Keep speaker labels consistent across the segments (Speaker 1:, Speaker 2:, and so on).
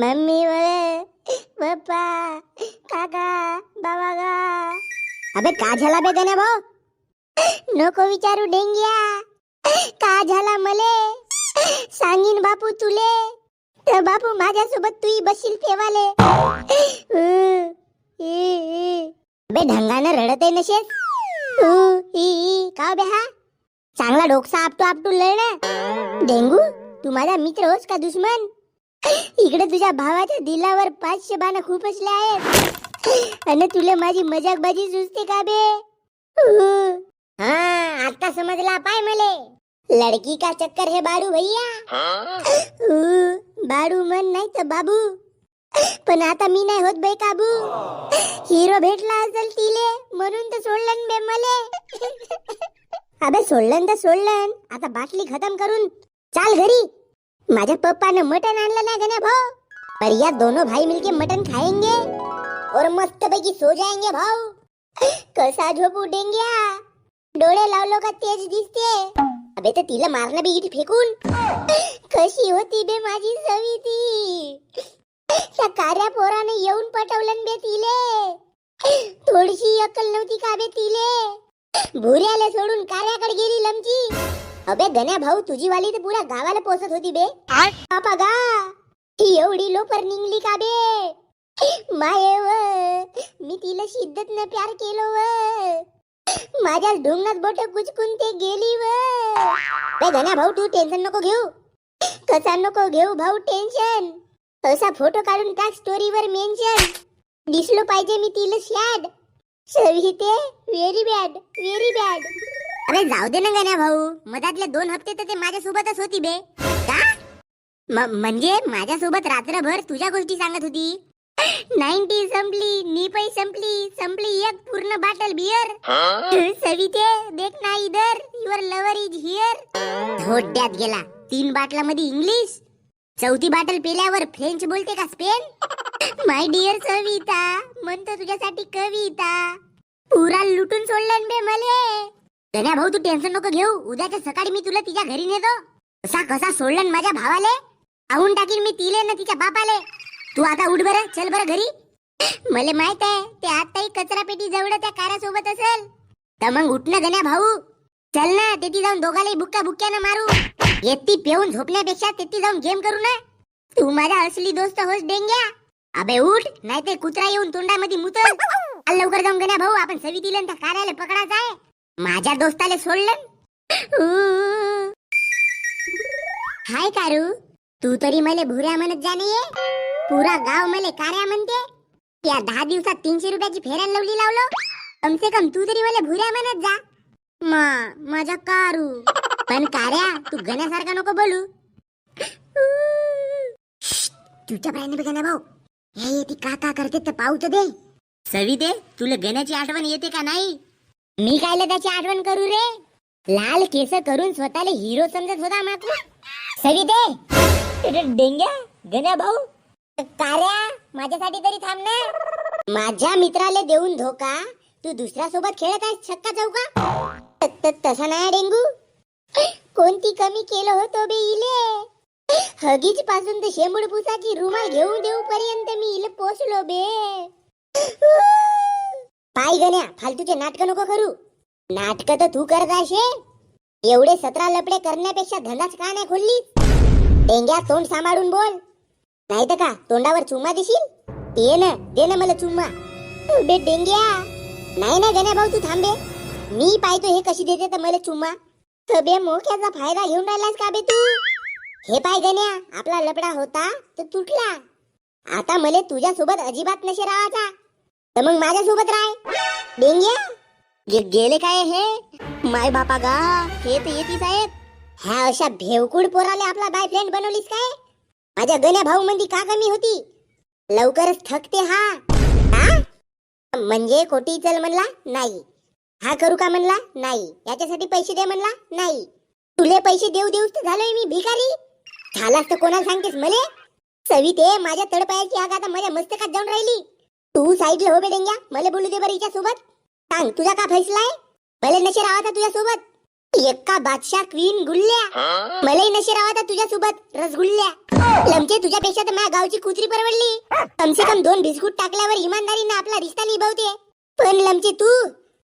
Speaker 1: Mummy बोले पप्पा काका बाबा गा अबे का झाला बे गण्या भाऊ? नको विचारू डेंग्या. का झाला मले? सांगीन बापू तुले. तर बापू माझ्यासोबत तूही बसशील ठेवाले बे ढंगानं रडत आहे नशेस ई, का हो बे हा? चांगला डोकसा आपटू आपटू लय ना. डेंगू? तू माझा मित्र होस का दुश्मन? इकडे तुझ्या भावाच्या दिलावर पाचशे बाण खूप असले आहेत. आणि तुला माझी मजाकबाजी सुचते का बे? उ, हा आता समजला पाय मले. लड़की का चक्कर है बाडू भैया? उ, बाडू मन नाही तर बाबू. पण आता मी नाही होत बाई काबू. हिरो भेटला असेल तिले म्हणून तर सोडलं बे मले. अबे सोडलं तर सोडलं आता बाटली खतम करून चाल घरी. माझ्या पप्पानं मटन आणलं ना गण्या भाऊ. पर या दोनों भाई मिलके मटन खाएंगे और मस्त पैकी सो जाएंगे भाऊ. कसा झोप उठेंगे डोळे लावलो का तेज दिसते. अबे तर तिला मारणं बी इट फेकून. कशी होती बे माझी सविती? त्या कार्या पोराने येऊन पटवलं बे तिले. थोडीशी अक्कल नव्हती का बे तिले? भुऱ्याला सोडून कार्याकडे गेली लमची. अबे गण्या भाऊ तुझी वाली तर पुऱ्या गावाला पोचत होती बे. बापा गा. ही एवढी लोपर निघली का बे? माये व मी तिला शिद्दत न प्यार केलो व माझ्या ढोंगणात बोट कुचकून ते गेली व बे गण्या भाऊ तू टेन्शन नको घेऊ. कसा नको घेऊ भाऊ टेन्शन असा फोटो काढून टाक स्टोरीवर मेन्शन दिसलो पाहिजे मी तिला शॅड सविते व्हेरी बॅड व्हेरी बॅड अरे जाऊ दे ना गण्या भाऊ. मधातले दोन हप्ते तर ते माझ्यासोबतच होती बे. का? म्हणजे माझ्यासोबत रात्रभर तुझ्या गोष्टी सांगत होती? नाईन्टी संपली निपई संपली संपली एक पूर्ण बाटल बियर सविते देख ना इधर युअर लवर इज हिअर थोड्यात गेला. तीन बाटला मध्ये इंग्लिश. चौथी बाटल पेल्यावर फ्रेंच बोलते का स्पेन? माय डिअर सविता म्हणतो तुझ्यासाठी कविता. पुरा लुटून सोडलं बे मले. धन्या भाऊ तू टेन्शन नको घेऊ. उद्याच्या सकाळी मी तुला तिच्या घरी नेतो. कसा कसा सोडलं माझ्या भावाले? आहून टाकीन मी तिले ना तिच्या बापाले. तू आता उठ बरं चल बरं घरी. मला माहीत आहे ते आताही कचरा पेटी जवळ त्या कारासोबत असेल. तर मग उठणं गण्या भाऊ. चल ना तेथे जाऊन दोघालाही बुक्का बुक्क्यानं मारू. येती पेऊन झोपण्यापेक्षा तेथे जाऊन गेम करू ना. तू माझा असली दोस्त होस डेंग्या. अबे उठ नाही ते कुत्रा येऊन तोंडामध्ये मुतल. लवकर जाऊन गण्या भाऊ आपण सवितीला त्या कार्याला पकडायचं आहे. माझ्या दोस्ताला सोडलं? हाय कारू तू तरी मले भुऱ्या म्हणत जाणे पुरा गाव मले कार्या म्हणते. त्या दहा दिवसात तीनशे रुपयाची फेऱ्यान लवली लावलो. कम से कम तू तरी मला भुऱ्या म्हणत जा. मा माझा कारू. पण कार्या तू गण्यासारखा नको बोलू. तुझ्या प्राणी बघा ना भाऊ. हे ती का का करते तर पाहू दे. सवी दे तुला गण्याची आठवण येते का नाही? मी कायला त्याची आठवण करू रे? लाल केस करून स्वतःला हिरो समजत होता माकू सगळी ते डेंग्या गण्या भाऊ? कार्या माझ्यासाठी तरी थांब ना. माझ्या मित्राला देऊन धोका. तू दुसऱ्या सोबत खेळत आहेस छक्का चौका? तसा नाही डेंगू. कोणती कमी केलं होतो बे इले. हगीच पासून ते शेंबूड पुसाची रुमाल घेऊन देऊ पर्यंत मी इले पोचलो बे. पाय गण्या फालतूचे नाटक नको करू. नाटक तर तू करत आहे एवढे सतरा लपडे करण्यापेक्षा धंदाच का नाही खोलली? डेंग्या तोंड सांभाळून बोल. नाही तर का तोंडावर चुम्मा देशील? ये ना दे ना मला चुम्मा. बे डेंग्या. नाही ना गण्या भाऊ तू थांबे मी पाहतो हे कशी देते तर मला चुम्मा. तर बे मोक्याचा फायदा घेऊन राहिलास का बे तू? हे पाय गण्या आपला लपडा होता तर तुटला. आता मले तुझ्या सोबत अजिबात नशे राहायचा. तर मग माझ्यासोबत राय डेंग्या गे- गेले काय हे? माय बापा गा हे तर येते साहेब ह्या अशा भेवकुड पोराले आपला बायफ्रेंड बनवलीस काय? माझ्या गण्या भाऊ मंदी का कमी होती? लवकरच थकते हा. हा? म्हणजे कोटी चल म्हणला? नाही. हा करू का म्हणला? नाही. याच्यासाठी पैसे दे म्हणला? नाही. तुले पैसे देऊ देऊच तर झालोय मी भिकारी. झालास तर कोणाला सांगतेस मले? सविते माझ्या तडपायाची आग आता माझ्या मस्तकात जाऊन राहिली. तू साईडला हो बेडेंग्या. मला बोलू दे बरं सोबत सांग तुझा का फैसला आहे भले नशे राहा तुझ्या सोबत एक्का बादशाह क्वीन गुल्ल्या मलाही नशे रावा तुझ्यासोबत रसगुल्ल्या लमचे तुझ्यापेक्षा तर माझ्या गावची कुत्री परवडली. कमसे कम दोन बिस्कुट टाकल्यावर इमानदारीनं आपला रिश्ता निभावते. पण लमचे तू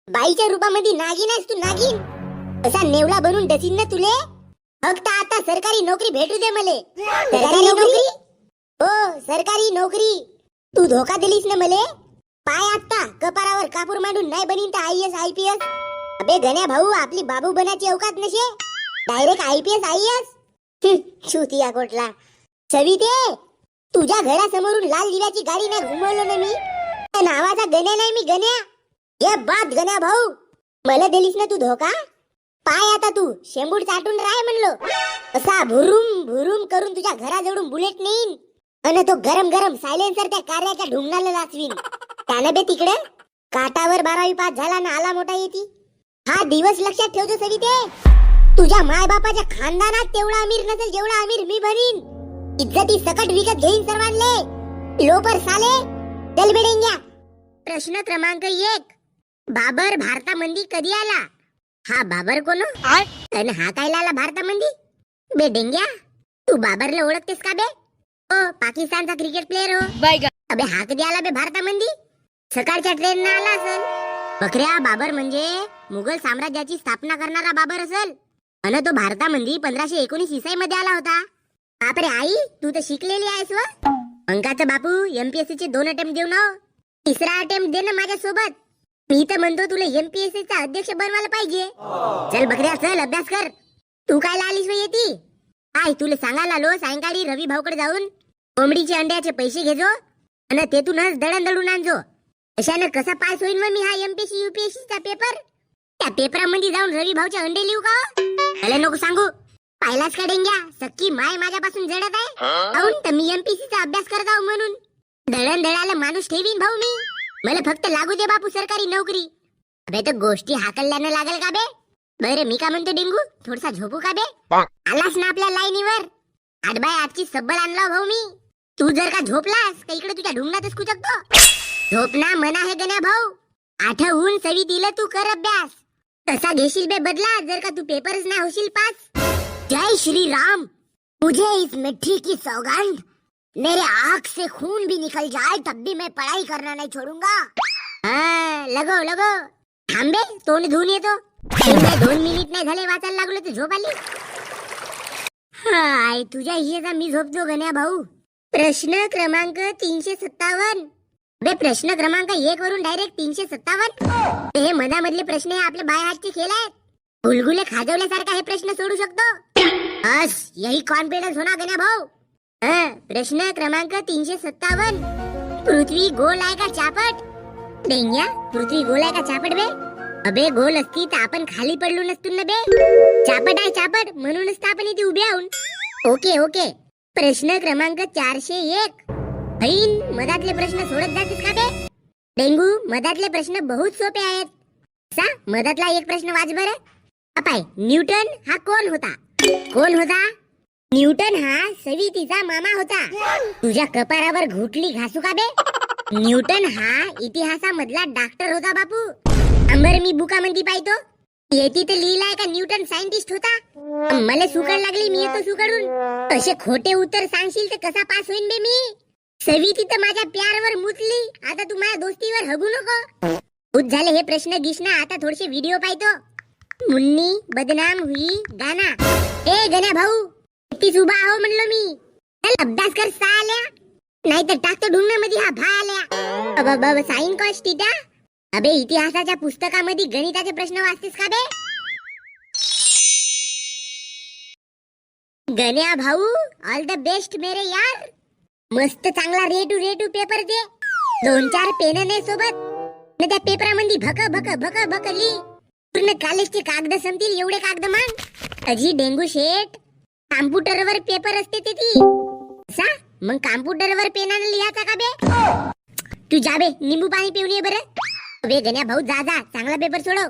Speaker 1: बाईच्या रूपामध्ये नागिन आहेस तू नागिन. असा नेवला बनून डसीन ना तुले? फक्त आता सरकारी नोकरी भेटू दे मले. सरकारी नोकरी? हो सरकारी नोकरी. तू धोका दिलीस ना मले? पाय आता कपारावर कापूर मांडून नाही बनीन तर I S I P S अबे गण्या भाऊ आपली बाबू बनाची अवकात नशे? Direct I P S I S शुतिया कोटला सविते तुझ्या घरासमोरून लाल दिव्याची गाडी नाही घुमवलं ना मी? त्या नावाचा गण्या नाही मी गण्या? ये बात गण्या भाऊ. मला दिलीस ना तू धोका? पाय आता तू शेंबूड चाटून राय म्हणलो. असा भुरुम भुरुम करून तुझ्या घराजवळून बुलेट नेईन. अन तो गरम गरम सायलेन्सर त्या कार्याच्या ढुंगणाला नाचवीन त्यानं बे तिकडे काटावर बारावी पास झाला ना आला मोठा येती. हा दिवस लक्षात ठेवतो सविते. तुझ्या माय बापाच्या खानदानात तेवढा अमीर नसेल जेवढा अमीर मी बनीन इज्जती सकट विकत घेईन सर्वांले. लोपर साले चल बेडेंग्या प्रश्न क्रमांक एक. बाबर भारतामंदी कधी आला? हा बाबर कोण? अन हा काय आला भारतामंदी? बे डेंग्या तू बाबरला ओळखतेस का बे? हो पाकिस्तानचा क्रिकेट प्लेअर हो. अबे हा कधी आला बे भारतामंदी? सकाळच्या ट्रेन आला असेल बकऱ्या बाबर म्हणजे मुघल साम्राज्याची स्थापना करणारा बाबर असेल. अन तो भारतामध्ये पंधराशे एकोणीस इसाई मध्ये आला होता. बापरे आई तू तर शिकलेली आहेस व. अंकाचं बापू एमपीएससी चे दोन अटेम्प्ट देऊ ना तिसरा अटेम्प्ट दे ना माझ्या सोबत मी तर म्हणतो तुला एमपीएससी चा अध्यक्ष बनवायला पाहिजे. चल बकऱ्या चल अभ्यास कर. तू काय आलीस येती? काय तुला सांगायला आलो सायंकाळी रवी भाऊकडे जाऊन कोंबडीचे अंड्याचे पैसे घेजो आणि तेथूनच दळण दळून आणजो. अशानं कसा पास होईल मग मी हा एमपीएससी युपीएससी चा पेपर त्या पेपरामध्ये जाऊन रवी भाऊचे अंडे लिहू का मला नको सांगू. पाहिलाच का डेंग्या? सक्की माय माझ्यापासून जडत आहे. काहून तर मी एमपीसी चा अभ्यास करत आहो म्हणून. दळण दळायला माणूस ठेवीन भाऊ मी. मला फक्त लागू दे बापू सरकारी नोकरी. अबे तर गोष्टी हाकलल्यानं लागल का बे? बरं मी का म्हणतो डेंगू? थोडसा झोपू का बे? आलास ना आपल्या लाईनीवर? आठ बाय आजची सब्बल आणला भाऊ मी. तू जर का झोपलास तर इकडे तुझ्या ढुंगणातच कुचकतो झोपना मना आहे गण्या भाऊ. आठवून सवी दिलं तू कर अभ्यास. तसा घेशील बे बदला जर का तू पेपरच नाही होशील पास. जय श्री राम मुझे इस मिट्टी की सौगंध. मेरे आंख से खून भी निकल जाए तब भी मैं पढ़ाई करना नहीं छोड़ूंगा. हाँ, लगो लगो. थांबे तोंड धुवून येतो दोन मिनिट नाही झाले वाचायला लागलो तर झोप आली. हाय तुझ्या हिशेचा मी झोपतो गण्या भाऊ. प्रश्न क्रमांक तीनशे सत्तावन्न. बे प्रश्न क्रमांक एक वरून डायरेक्ट तीनशे सत्तावन्न. हे मधामधले प्रश्न हे आपले बाय हातचे खेळ आहेत. गुलगुले खाजवल्यासारखा हे प्रश्न सोडू शकतो. बस यही कॉन्फिडन्स होना गण्या भाऊ? प्रश्न क्रमांक तीनशे सत्तावन्न. पृथ्वी गोल आहे का चापट? डेंग्या पृथ्वी गोल आहे का चापट बे? अबे गोल असती तर आपण खाली पडलो नसतो ना बे. चापट आहे चापट म्हणूनच तर आपण इथे उभे आहोत. Okay okay. प्रश्न क्रमांक चारशे एक. ऐन मधातले प्रश्न सोडत जातीस का बे? डेंगू मधातले प्रश्न बहुत सोपे आहेत. सा मधातला एक प्रश्न वाच बर. अपाय न्यूटन हा कोण होता? कोण होता? न्यूटन हा सवितीचा मामा होता. तुझ्या कपारावर घुटली घासू का बे? न्यूटन हा इतिहासामधला डॉक्टर होता बापू. अंबर मी बुकामध्ये पाहतो येती तर लिहिलाय का न्यूटन सायंटिस्ट होता. मला सुकड लागली मी येतो सुकडून असे खोटे उत्तर सांगशील तर कसा पास होईन बे मी? सविती तर माझ्या प्यारवर मुतली. आता तू माझ्या दोस्तीवर हगू नको. उत झाले हे प्रश्न गिश्ना आता थोडेसे व्हिडिओ पाहतो. मुन्नी बदनाम हुई गाना. ए गण्या भाऊ एकटीच उभा आहो म्हणलो मी. चल अभ्यास कर सा आल्या. नाहीतर टाकतो ढुंगणामध्ये हा भा आल्या बाबा साईन कॉस्ट टीटा अबे इतिहासाच्या पुस्तकामध्ये गणिताचे प्रश्न वाचतेस का बे? गण्या भाऊ ऑल द बेस्ट मेरे यार. मस्त चांगला रेटू रेटू पेपर दे. दोन चार पेन ने सोबत. न त्या पेपरामध्ये भक भक भक भक ली. पूर्ण कॉलेजचे कागद संपतील एवढे कागद मान अजी डेंगू शेट. कॉम्प्युटरवर पेपर असते ते ती. सा मग कॉम्प्युटरवर पेनाने लिहायचा का बे? तू जाबे निंबू पाणी पिऊन ये बरं. बे गण्या भाऊ जा जा. चांगला पेपर सोडव.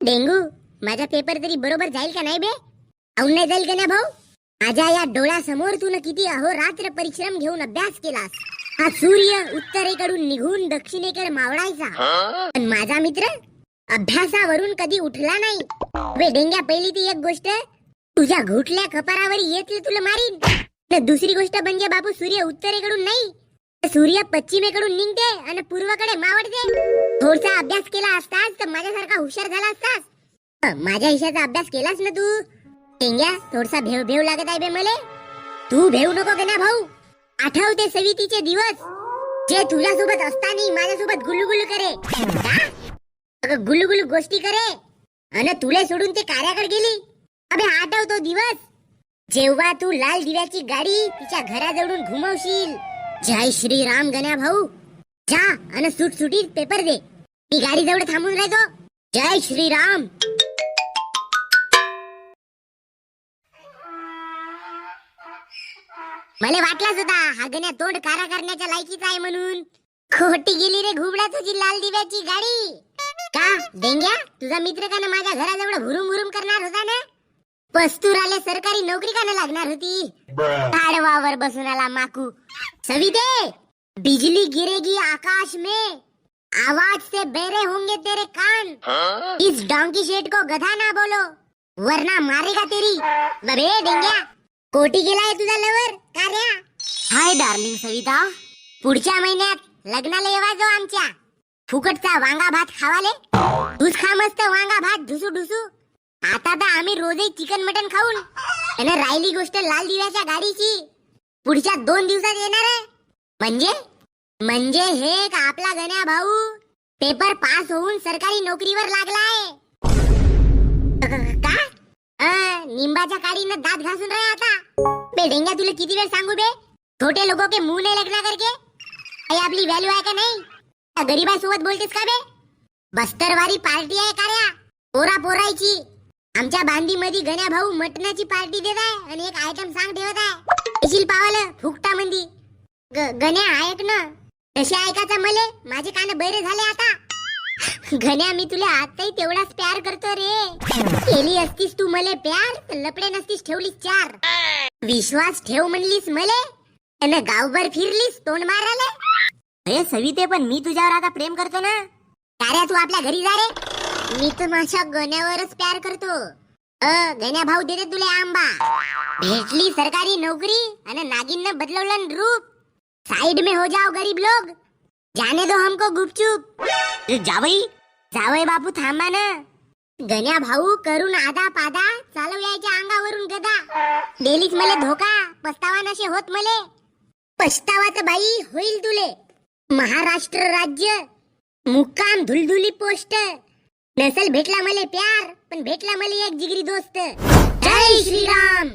Speaker 1: डेंगू माझा पेपर तरी बरोबर जाईल का नाही बे? औन नाही जाईल गण्या भाऊ? माझ्या या डोळ्यासमोर तू किती अहोरात्र परिश्रम घेऊन अभ्यास केलास. हा सूर्य उत्तरेकडून निघून दक्षिणेकडे मावळायचा. पण माझा मित्र अभ्यासावरून कधी उठला नाही. बे डेंग्या पहिली ती एक गोष्ट. तुझ्या घुटल्या कपारावर येतील तुला मारीन. दुसरी गोष्ट म्हणजे बापू सूर्य उत्तरेकडून नाही. सूर्य पश्चिमेकडून निघते आणि पूर्वकडे मावळते थोडसा अभ्यास केला असतास तर माझ्यासारखा हुशार झाला असतास. माझ्या हिशाचा अभ्यास केलास ना तू? टेंग्या थोडसा भेव भेव लागत आहे बे मले. तू भेव नको का ना भाऊ. आठवते सवितीचे दिवस. जे तुझ्यासोबत असताना माझ्यासोबत सोबत गुलुगुलू करे. गुलुगुलू गोष्टी करे. अन तुले सोडून ते कार्याकडे गेली. अबे आठवतो दिवस. जेव्हा तू लाल दिव्याची गाडी तिच्या घराजवळून घुमवशील. जय श्री राम गण्या भाऊ. जा अन सुटसुटीत पेपर दे. मी गाडी जवळ थांबून राहतो. जय श्री राम. मला वाटलाच होता हा गण्या तोंड कारा करण्याच्या लायकीचा आहे म्हणून. खोटी गेली रे घुबडा तुझी लाल दिव्याची गाडी. का? डेंग्या तुझा मित्र का ना माझ्या घराजवळ भुरुम भुरुम करणार होता ना? पस्तूर आले सरकारी नोकरी का ना लागणार होती? ताडवावर बसून आला माकू. सविते बिजली गिरेगी आकाश में। आवाज से बेरे होंगे तेरे कान। इस डोंकी शेट को गधा ना बोलो वरना मारेगा तेरी। बबे डेंग्या कोटी गेलाय तुझा लवर कार्या। हाय डार्लिंग सविता पुढच्या महिन्यात लग्नाला येवा जो आमच्या। फुकटचा वांगा भात खावाले तूच खा मस्त वांगा भात ढुसू ढुसू आता तर आम्ही रोजही चिकन मटन खाऊन। आणि राहिली गोष्ट लाल दिव्याच्या गाडीची। पुढच्या दोन दिवसात येणार आहे. म्हणजे? म्हणजे हे का आपला गण्या भाऊ पेपर पास होऊन सरकारी नोकरीवर लागलाय. का? निंबाच्या काडीनं दात घासून राहा आता. बे डेंग्या तुला किती वेळ सांगू बे? छोटे लोक के मुंह नाही लग्ना करके काही आपली व्हॅल्यू आहे का नाही? गरीबासोबत बोलतेस का बे? बस्तरवारी पार्टी आहे का पोरा पोरायची. आमच्या बांदी मध्ये गण्या भाऊ मटणाची पार्टी देत आहे आणि एक आयटम सांग ठेवत आहे. येशील पावालं फुकटा मंदी. गण्या ऐक ना. तसे ऐकायचं मले माझे कान बरे झाले आता. गण्या मी तुला आताही तेवढाच प्यार करतो रे. केली असतीस तू मले प्यार लपडे नसतीस ठेवलीस चार. विश्वास ठेव म्हणलीस मले आणि गावभर फिरलीस तोंड मारायला. अरे सविते पण मी तुझ्यावर आता प्रेम करतो ना. कार्या तू आपल्या घरी जा रे. मी तर माझ्या गण्यावरच प्यार करतो. अ गण्या भाऊ देते तुला आंबा. भेटली सरकारी नोकरी आणि नागिन बदलवलं रूप. साइड में हो जाओ गरीब लोग. जाने दो हमको गुपचुप. जावई जावई बापू थांबा ना. गण्या भाऊ करून आदा पादा चालव यायच्या अंगावरून गदा. डेलीच मले धोका पस्तावा नशे होत मले. पछतावाच बाई होईल तुले. महाराष्ट्र राज्य मुक्काम धुलधुली पोस्ट नसल भेटला मले प्यार पण भेटला मले एक जिगरी दोस्त. जय श्रीराम.